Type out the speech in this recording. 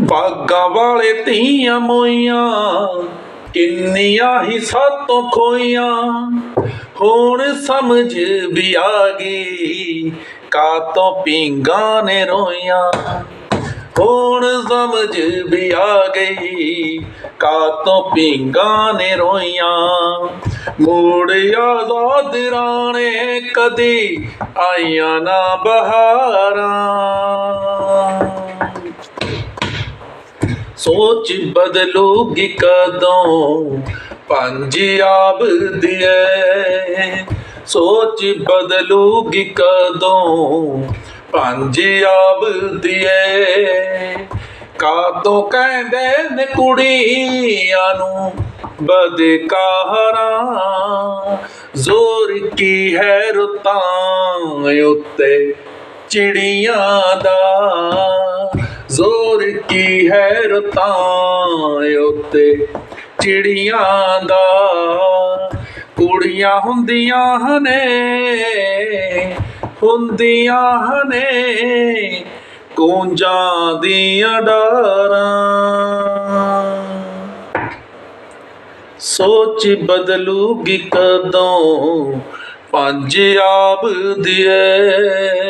ਬਾਗਾਂ ਵਾਲੇ ਧੀਆਂ ਮੋਈਆਂ, ਕਿੰਨੀਆਂ ਹੀ ਸਾਤੋਂ ਖੋਈਆਂ। ਹੁਣ ਸਮਝ ਵੀ ਆ ਗਈ ਕਾਤੋਂ ਪਿੰਗਾਂ ਨੇ ਰੋਈਆਂ। ਹੁਣ ਸਮਝ ਵੀ ਆ ਗਈ ਕਾਤੋਂ ਪਿੰਗਾਂ ਨੇ ਰੋਈਆਂ। ਮੋੜ ਆਜ਼ਾਦ ਰਾਣੇ ਕਦੀ ਆਈਆਂ ਨਾ ਬਹਾਰਾਂ। ਸੋਚ ਬਦਲੂਗੀ ਕਦੋਂ? ਪੰਜਾਬ ਦੀਏ ਸੋਚ ਬਦਲੂਗੀ ਕਦੋਂ? ਪੰਜਾਬ ਦੀਏ ਕਾਤੋਂ ਕਹਿੰਦੇ ਨੇ ਕੁੜੀਆਂ ਨੂੰ ਬਦਕਾਰਾਂ ਜ਼ੋਰ ਕੀ ਹੈ ਰੁੱਤਾਂ ਉੱਤੇ ਚਿੜੀਆਂ ਦਾ? ਕੀ ਹੈ ਰੁੱਤਾਂ ਉੱਤੇ ਚਿੜੀਆਂ ਦਾ। ਕੁੜੀਆਂ ਹੁੰਦੀਆਂ ਹਨੇ ਹੁੰਦੀਆਂ ਹਨੇ ਕੂੰਜਾਂ ਦੀਆਂ ਡਾਰਾਂ। ਸੋਚ ਬਦਲੂਗੀ ਕਦੋਂ ਪੰਜ ਆਬ ਦੀਏ